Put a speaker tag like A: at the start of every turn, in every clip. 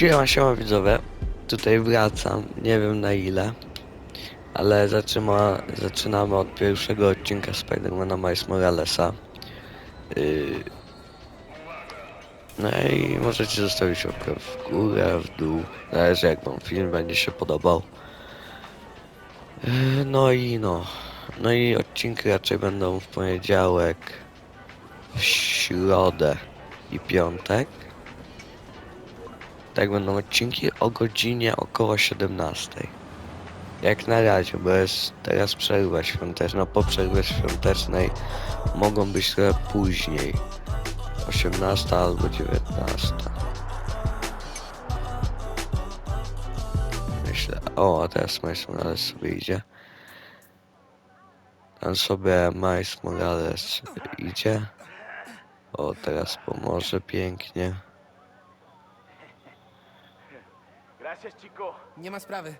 A: Siema, siema widzowie. Tutaj wracam, nie wiem na ile. Ale zaczyma, zaczynamy od pierwszego odcinka Spidermana Miles Moralesa. Yy... No i możecie zostawić łapkę w górę, w dół. Zależy jak wam film będzie się podobał. Yy, No i no. No i odcinki raczej będą w poniedziałek, w środę i piątek. Tak będą odcinki o godzinie około 17. Jak na razie, bo jest teraz przerwa świąteczna. Po przerwie świątecznej mogą być trochę później. 18 albo 19. Myślę, o, a teraz Miles Morales sobie idzie. Tam sobie Miles Morales idzie. O, teraz pomoże pięknie.
B: Gracias, chico.
C: Nie ma sprawy.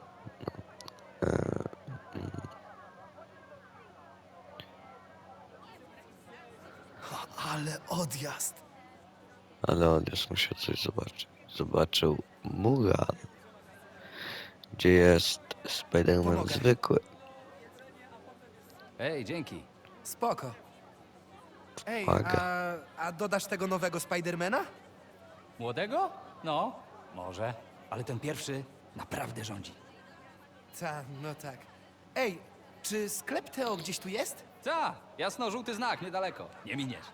C: Ale odjazd.
A: Ale on już musiał coś zobaczyć. Zobaczył mural, gdzie jest Spider-Man
C: Pomogę.
A: zwykły.
D: Ej, dzięki.
C: Spoko. Ej,
A: Uwaga.
C: a, a dodasz tego nowego Spidermana?
D: Młodego? No, może. Ale ten pierwszy naprawdę rządzi.
C: Ta, no tak. Ej, czy sklep Teo gdzieś tu jest?
D: Ta, jasno-żółty znak, niedaleko. Nie miniesz.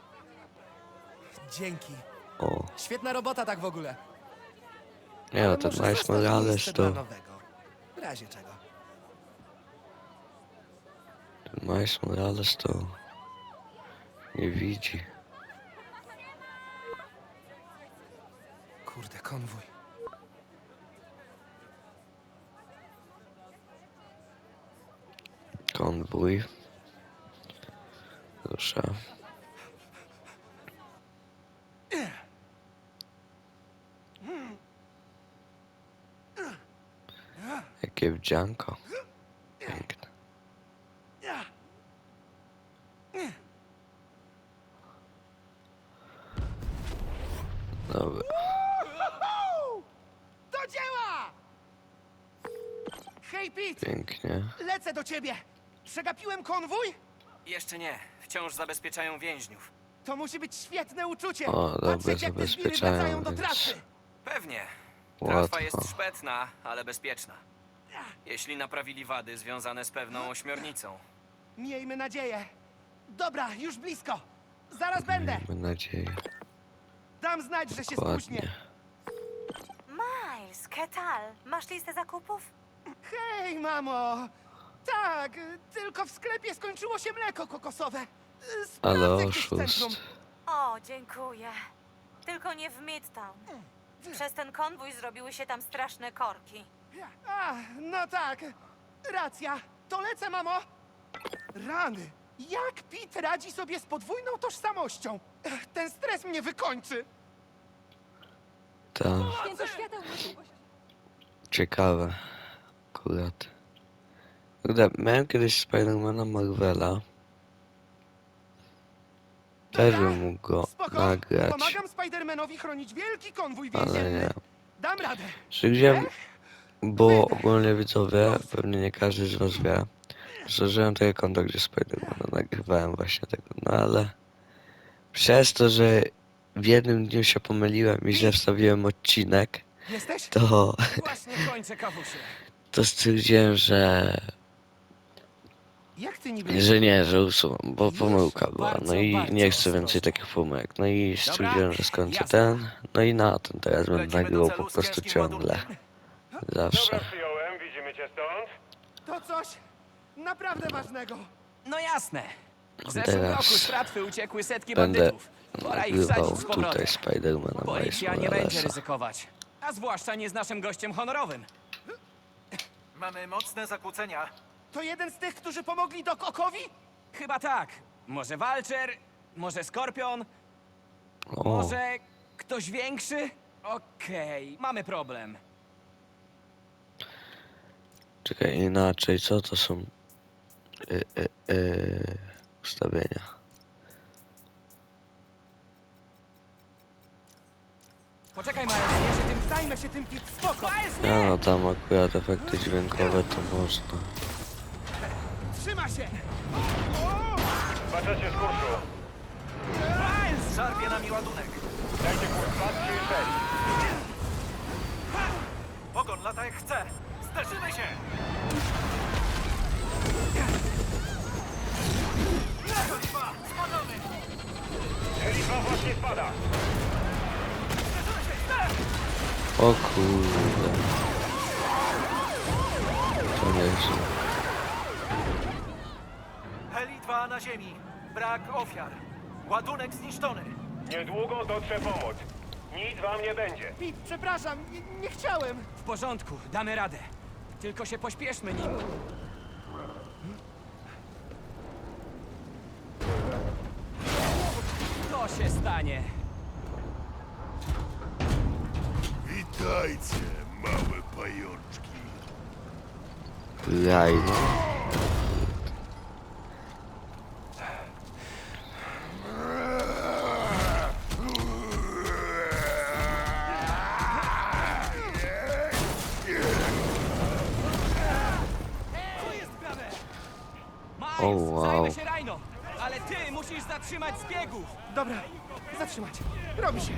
C: Dzięki.
A: O,
C: Świetna robota tak w ogóle.
A: nie no, ten
C: może zostaw miejsce
A: to...
C: nowego. W razie czego.
A: Ten Miles Morales to... Nie widzi.
C: Kurde, konwój.
A: Konwój. Proszę. Jakie wdzianko. Piękne. Dobra.
C: Do dzieła! Hej, Pete!
A: Pięknie.
C: Lecę do ciebie! Przegapiłem konwój?
E: Jeszcze nie. Wciąż zabezpieczają więźniów.
C: To musi być świetne uczucie.
A: O, dobra,
C: Patrzeć, jak te zbiry
A: zabezpieczają,
C: wracają do
A: więc-
C: trasy.
E: Pewnie. Tratwa
A: Łatwo.
E: jest szpetna, ale bezpieczna. Jeśli naprawili wady związane z pewną ośmiornicą.
C: Miejmy nadzieję. Dobra, już blisko. Zaraz będę.
A: Miejmy nadzieję.
C: Dam znać, że się spóźnię.
F: Miles, ¿qué tal? Masz listę zakupów?
C: Hej, mamo! Tak, tylko w sklepie skończyło się mleko kokosowe.
A: Ale
C: Sprawdzę gdzieś w
A: oszust.
C: centrum.
F: O, dziękuję. Tylko nie w Midtown. Przez ten konwój zrobiły się tam straszne korki.
C: A, no tak. Racja. To lecę, mamo. Rany. Jak Pete radzi sobie z podwójną tożsamością? Ech, Ten stres mnie wykończy.
A: To ciekawe. Akurat. Kurde, miałem kiedyś Spidermana Marvela. Też bym mógł go
C: Spoko.
A: nagrać.
C: Pomagam Spidermanowi chronić wielki konwój
A: Ale
C: więzienny.
A: nie.
C: Dam radę.
A: Czy gdzie... Bo ogólnie widzowie, pewnie nie każdy z was wie, że żyłem takie konto, gdzie Spidermana nagrywałem właśnie tego, no ale przez to, że w jednym dniu się pomyliłem i źle wstawiłem odcinek,
C: Jesteś?
A: to,
E: Właśnie kończę kawusie.
A: to stwierdziłem, że,
C: Jak ty niby...
A: że nie, że usuwam, bo pomyłka była, no i nie chcę więcej takich pomyłek, no i stwierdziłem, że skończę
E: jasne.
A: ten, no i na ten teraz będę nagrywał po prostu ciągle, zawsze.
B: przyjąłem, widzimy cię stąd.
C: To coś naprawdę ważnego.
E: No jasne. W zeszłym
A: Teraz
E: roku z tratwy uciekły setki
A: Będę
E: bandytów. Pora ich
A: nagrywał
E: wsadzić z powrotem.
A: tutaj Spidermana
E: Policja nie będzie
A: Moralesa.
E: ryzykować. A zwłaszcza nie z naszym gościem honorowym.
G: Mamy mocne zakłócenia.
C: To jeden z tych, którzy pomogli Doc Okowi?
E: Chyba tak. Może Walcher, może Skorpion,
A: O,
E: może ktoś większy? Okej, mamy problem.
A: czekaj, inaczej, co to są y, y, y, ustawienia?
E: Poczekaj, Miles, ja się tym
C: Zajmę się tym, spoko!
A: Ja no tam akurat efekty dźwiękowe to można.
C: Trzyma się!
B: Zbaczacie z kursu.
G: Szarpie nami ładunek.
B: Dajcie kurs 2, 3 i 6.
G: Pogon lata jak chce. Zderzymy się!
B: Heli 2 właśnie spada.
A: O kurde. To nieźle.
G: Heli 2 na ziemi. Brak ofiar. Ładunek zniszczony.
B: Niedługo dotrze pomoc. Nic wam nie będzie.
C: Pete, przepraszam, nie, nie chciałem!
D: W porządku, damy radę. Tylko się pośpieszmy nim. To się stanie.
H: Witajcie, małe pajączki.
A: Jaj, no.
D: Musisz zatrzymać zbiegów.
C: Dobra, zatrzymać. Robi się.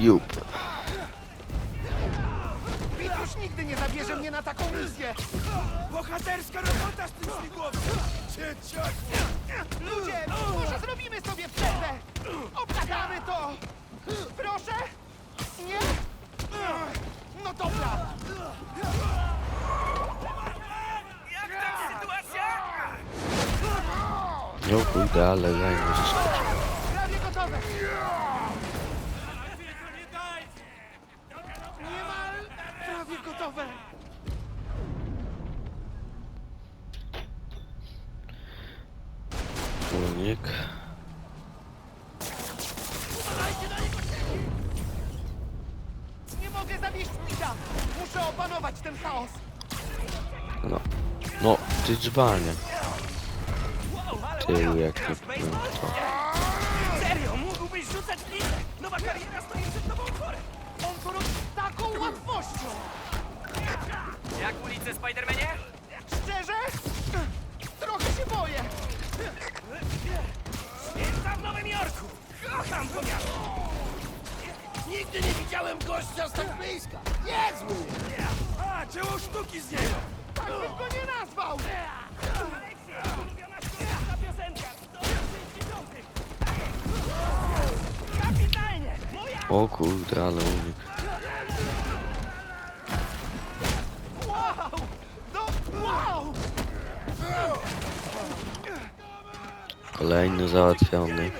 A: Jup.
C: Już nigdy nie zabierze mnie na taką misję!
H: Bohaterska robota z tym śmigłowcem!
C: Ludzie, może zrobimy sobie przerwę? Obgadamy to! Proszę? Nie? No dobra!
A: No kurde, ale!
C: Niemal prawie gotowe!
A: Unik.
C: Nie mogę zawieść Pita! Muszę opanować ten chaos!
A: No. No, ty dzbanie. Tył jak
D: baseball? Serio, mógłbyś rzucać piłę? Nowa kariera stoi przed tobą otworem.
C: On to robi z taką łatwością!
E: Jak ulice, Spidermanie?
C: Szczerze? Trochę się boję!
D: Święta w Nowym Jorku. Kocham to miasto.
H: Nigdy nie widziałem gościa z tak bliska! Niezły! A, dzieło sztuki z niego!
C: Tak bym go nie nazwał!
A: O kurde, ale unik. Kolejny załatwiony.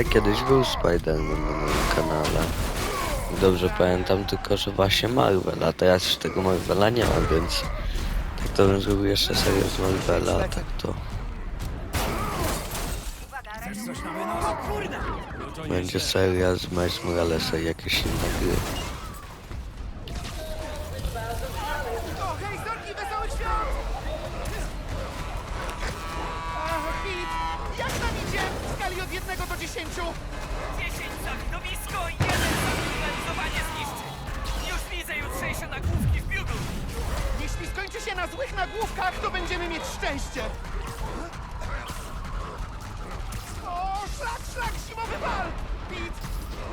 A: Ale kiedyś był Spider-Man na moim kanale. Dobrze pamiętam tylko, że właśnie Marvel, a teraz już tego Marvela nie ma, więc tak to bym zrobił jeszcze serię z Marvela, a tak to będzie seria z Miles Moralesa i jakieś inne gry.
C: Skończy się na złych nagłówkach, to będziemy mieć szczęście. O, szlak, szlak, zimowy bal! Pete,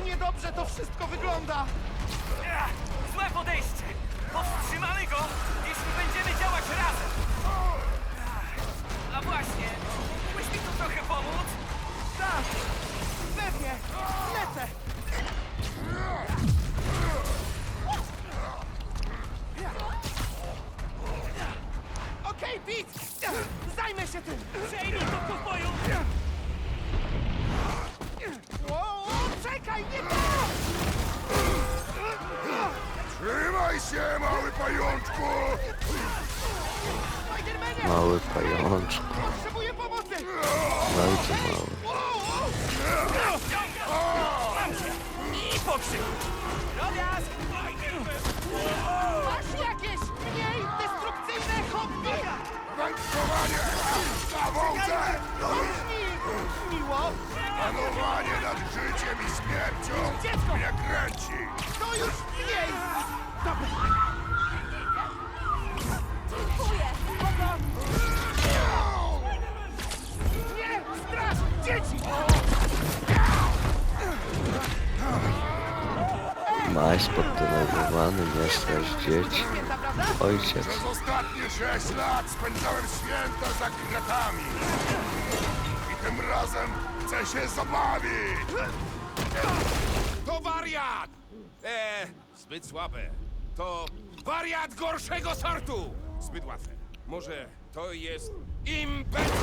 C: niedobrze to wszystko wygląda.
E: Złe podejście.
I: Nad życiem i śmiercią
C: Dziecko!
I: mnie kręci!
C: To już mniej. Dobra. Nie, straż, dzieci!
A: Maś poddenerwowany, nie strasz dzieci. Ojciec.
I: Przez ostatnie sześć lat spędzałem święta za kratami. I tym razem chcę się zabawić!
H: To wariat! Eee, zbyt słabe. To wariat gorszego sortu! Zbyt łatwe. Może to jest impetum?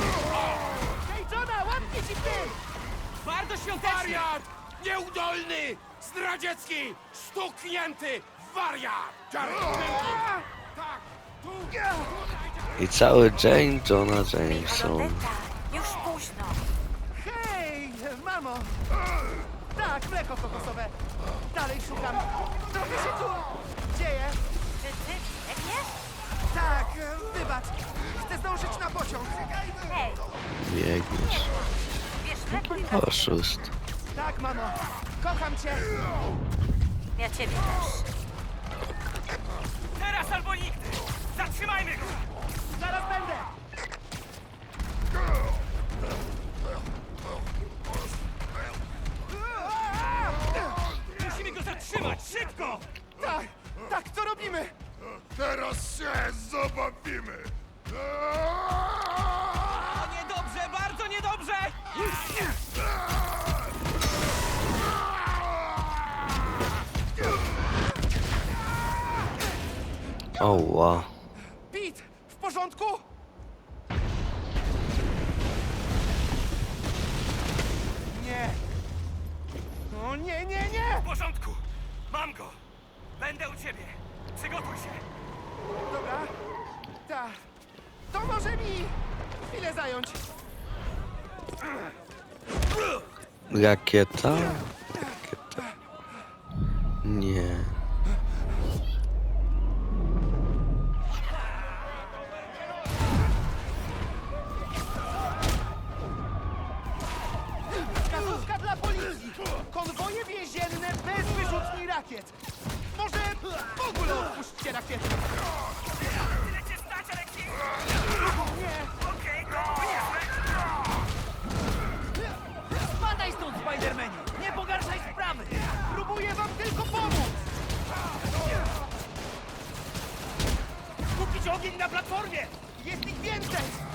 C: Hej, Johna, łapnie ci ty!
E: Bardzo świątecznie!
H: Wariat! Nieudolny! Zdradziecki! Stuknięty! Wariat! Czarnomyłki! Tak! Tu!
A: I cały dzień Johna Jameson.
F: Odetta, już późno.
C: Hej, mamo! Tak, mleko kokosowe. Dalej szukam. Trochę się tu dzieje.
F: Czy ty biegniesz?
C: Tak, wybacz. Chcę zdążyć na pociąg.
F: Hej,
A: Biegniesz.
F: wiesz lepiej mnie.
A: Oszust.
C: Tak, mamo. Kocham cię.
F: Ja ciebie też.
E: Teraz albo nigdy! Zatrzymajmy go!
C: Zaraz będę.
E: Zatrzymać! Szybko!
C: Tak, tak, co robimy?
I: Teraz się zabawimy!
E: Niedobrze, bardzo niedobrze!
A: Oła.
C: Pete, w porządku? Nie. O nie, nie, nie!
E: W porządku! Mam go! Będę u ciebie! Przygotuj się!
C: Dobra. Tak. To może mi chwilę zająć.
A: Rakieta? Rakieta. Nie.
C: Na platformie! Jest ich więcej!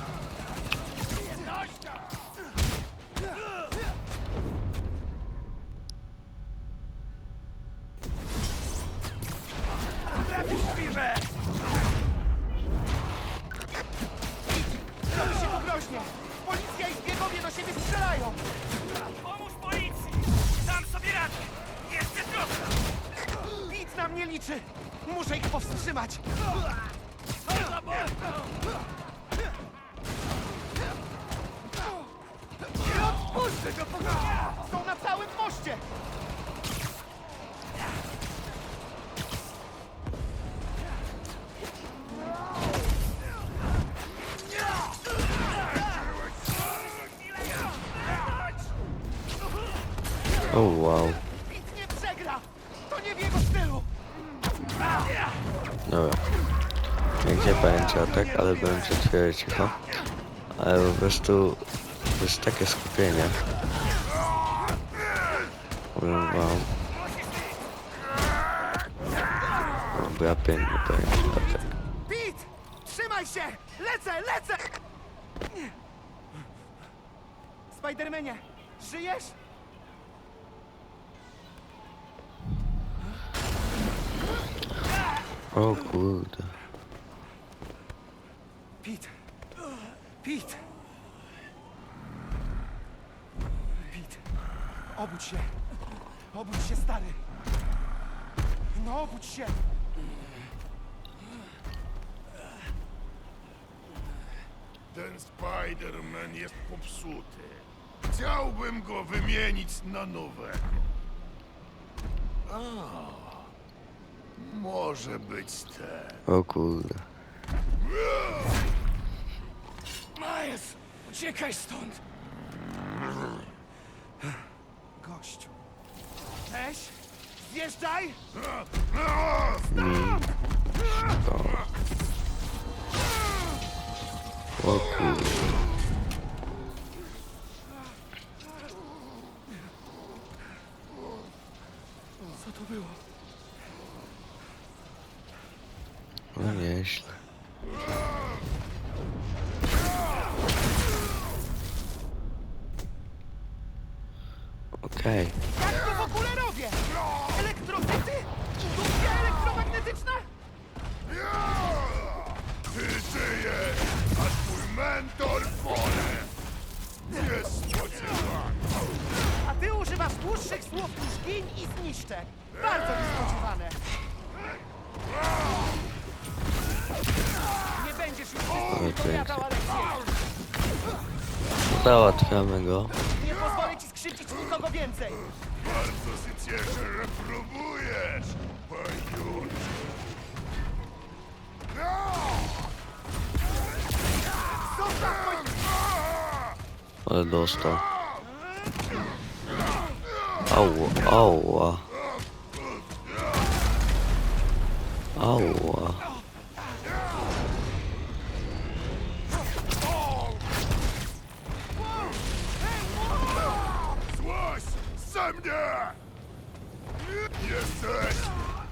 C: Odpuszczę go, pokoju! Są na całym moście!
A: O wow.
C: Nic nie przegra! To nie w jego stylu!
A: Dobra. Nigdzie będzie atak, ale będzie twoje cicho. Ale po prostu to jest takie skupienie. Wam. Dobra, pięknie będzie atak.
C: Pete! Trzymaj się! Lecę, lecę! Spidermanie, żyjesz?
A: O kurde.
C: Pete! Pete! Pete! Obudź się! Obudź się, stary! No, obudź się!
I: Ten Spider-Man jest popsuty. Chciałbym go wymienić na nowego. Może być ten.
A: O kurde.
C: Miles, uciekaj stąd! Gościu. Weź, zjeżdżaj!
A: O kurde.
C: Co to było?
A: No nieźle. Okej.
C: Jak to w ogóle robię? Elektrocyty? Indukcja elektromagnetyczna?
I: Ty żyjesz, a twój mentor pole. Niespodziewany.
C: A ty używasz dłuższych słów niż gin i zniszczę. Bardzo niespodziewane. Nie będziesz już wszystkim wypowiadał, Aleksiej.
A: Załatwiamy go.
C: Nie pozwolę ci skrzywdzić nikogo więcej.
I: Bardzo się cieszę, że próbujesz.
C: Zostaw moich...
A: Ale dostał. Ała, ała. Ała.
I: Złaź ze mnie! Jesteś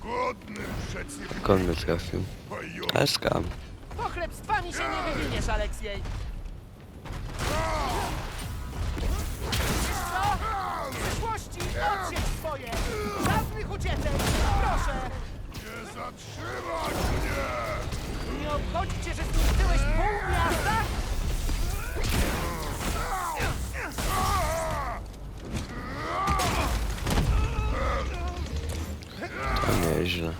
I: godnym przeciwnikiem,
A: Jak on mnie trafił?
I: paniuczu.
C: Wywiniesz, Aleksiej. Co? W przyszłości odsiedź swoje. Żadnych ucieczek. Proszę.
I: Nie zatrzymasz mnie!
C: Nie obchodzi cię, że zniszczyłeś pół miasta?
A: Nieźle.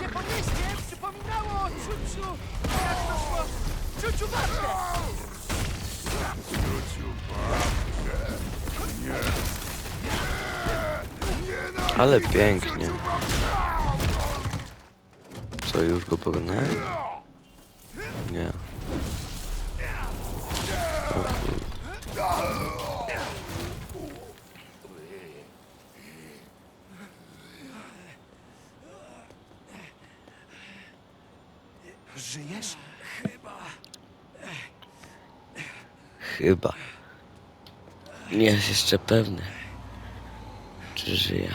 C: Cię po mieście przypominało o ciuciu... Jak to szło? Ciuciu babkę.
I: Ciuciu, babkę. Nie. Nie
A: Ale pięknie. Co, już go pokonałem? Nie. O kurde.
C: Żyjesz?
A: Chyba. Nie jest jeszcze pewny, czy żyje.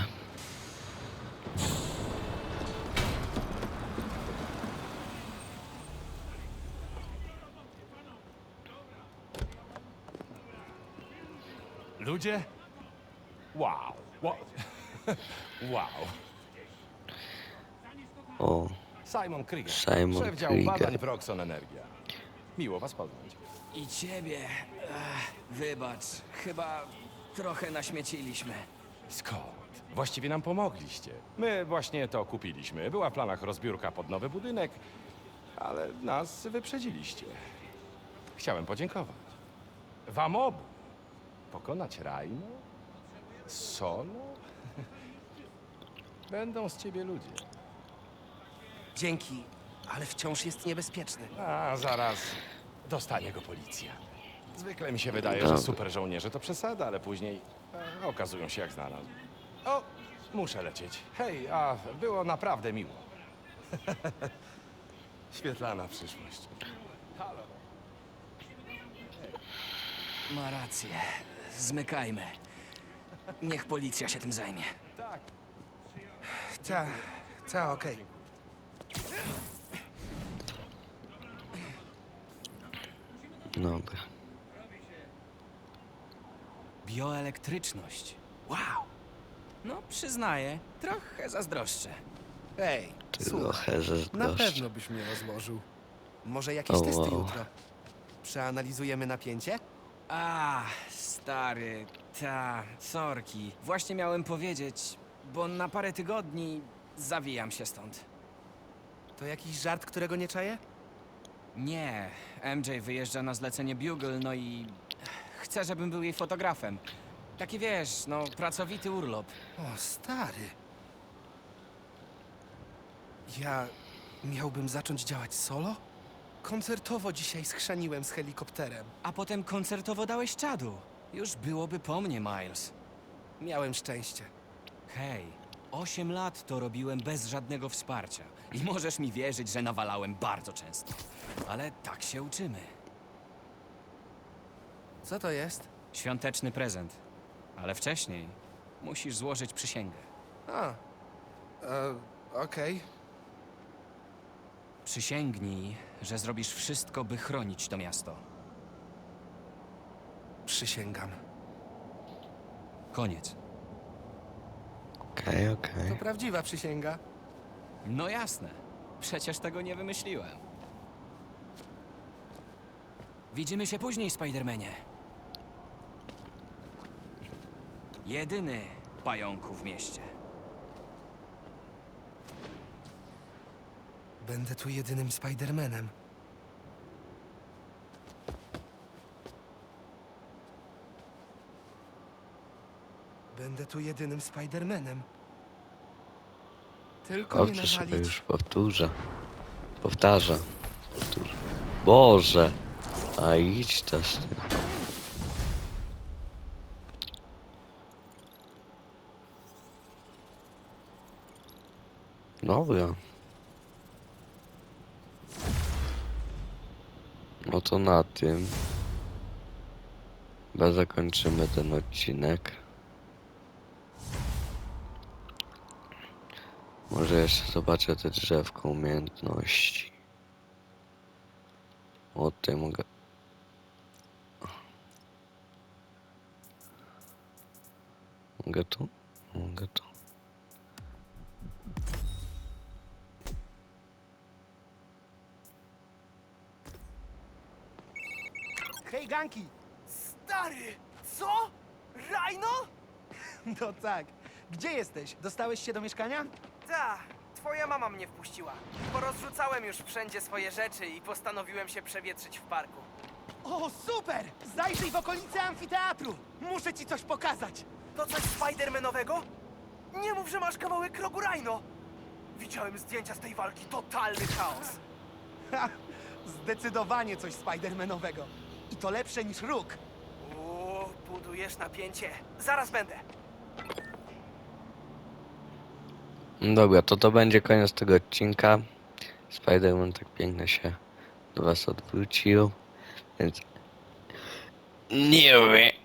J: Ludzie? Wow. Wow. wow.
A: O,
J: Simon Krieger.
A: Simon
J: Szef działu
A: Krieger.
J: badań Proxon Energia. Miło was poznać.
E: I ciebie. Ech, wybacz, chyba trochę naśmieciliśmy.
J: Skąd? Właściwie nam pomogliście. My właśnie to kupiliśmy. Była w planach rozbiórka pod nowy budynek, ale nas wyprzedziliście. Chciałem podziękować. Wam obu. Pokonać Rajno? Solo? Będą z ciebie ludzie.
C: Dzięki, ale wciąż jest niebezpieczny.
J: A zaraz dostanie go policja. Zwykle mi się wydaje,
A: Dobra.
J: że super żołnierze to przesada, ale później e, okazują się jak znalazł. O, muszę lecieć. Hej, a było naprawdę miło. Świetlana przyszłość. Halo.
E: Ma rację. Zmykajmy. Niech policja się tym zajmie.
J: Tak.
C: Ta, ta, okej.
A: Dobra.
E: Bioelektryczność. Wow. No, przyznaję, trochę zazdroszczę.
C: Ej,
A: Trochę
C: na
A: zazdroszczę.
C: pewno byś mnie rozłożył. Może jakieś
A: O,
C: testy
A: wow.
C: jutro? Przeanalizujemy napięcie?
E: A, stary, ta, sorki. Właśnie miałem powiedzieć, bo na parę tygodni zawijam się stąd.
C: To jakiś żart, którego nie czaję?
E: Nie, MJ wyjeżdża na zlecenie Bugle, no i chce, żebym był jej fotografem. Taki wiesz, no, pracowity urlop.
C: O, stary. Ja miałbym zacząć działać solo? Koncertowo dzisiaj schrzaniłem z helikopterem.
E: A potem koncertowo dałeś czadu. Już byłoby po mnie, Miles.
C: Miałem szczęście.
E: Hej, 8 lat to robiłem bez żadnego wsparcia. I możesz mi wierzyć, że nawalałem bardzo często. Ale tak się uczymy.
C: Co to jest?
E: Świąteczny prezent. Ale wcześniej musisz złożyć przysięgę.
C: A. E, Okej.
E: Przysięgnij, że zrobisz wszystko, by chronić to miasto.
C: Przysięgam.
E: Koniec.
A: Okej, okej.
C: To prawdziwa przysięga.
E: No jasne. Przecież tego nie wymyśliłem. Widzimy się później, Spidermanie. Jedyny pająku w mieście.
C: Będę tu jedynym Spidermanem. Będę tu jedynym Spidermanem. Tylko nie
A: Dobrze sobie
C: nawalić.
A: już powtórzę. Powtarza. Powtórzę. Boże! A idź też ty. Dobra. No to na tym. Chyba zakończymy ten odcinek. Może jeszcze zobaczę te drzewko umiejętności. O, tutaj mogę... Mogę tu? Mogę tu.
C: Hej, Ganki!
K: Stary! Co? Rajno?
C: No tak. Gdzie jesteś? Dostałeś się do mieszkania?
L: Ta, twoja mama mnie wpuściła. Porozrzucałem już wszędzie swoje rzeczy i postanowiłem się przewietrzyć w parku.
C: O, super! Zajrzyj w okolice amfiteatru! Muszę ci coś pokazać!
L: To coś Spidermanowego? Nie mów, że masz kawałek rogu Rhino! Widziałem zdjęcia z tej walki, totalny chaos.
C: Ha! Zdecydowanie coś Spidermanowego. I to lepsze niż róg.
L: Uuu, budujesz napięcie. Zaraz będę.
A: Dobra, to to będzie koniec tego odcinka. Spider-Man tak pięknie się do was odwrócił. Więc... Nie wiem.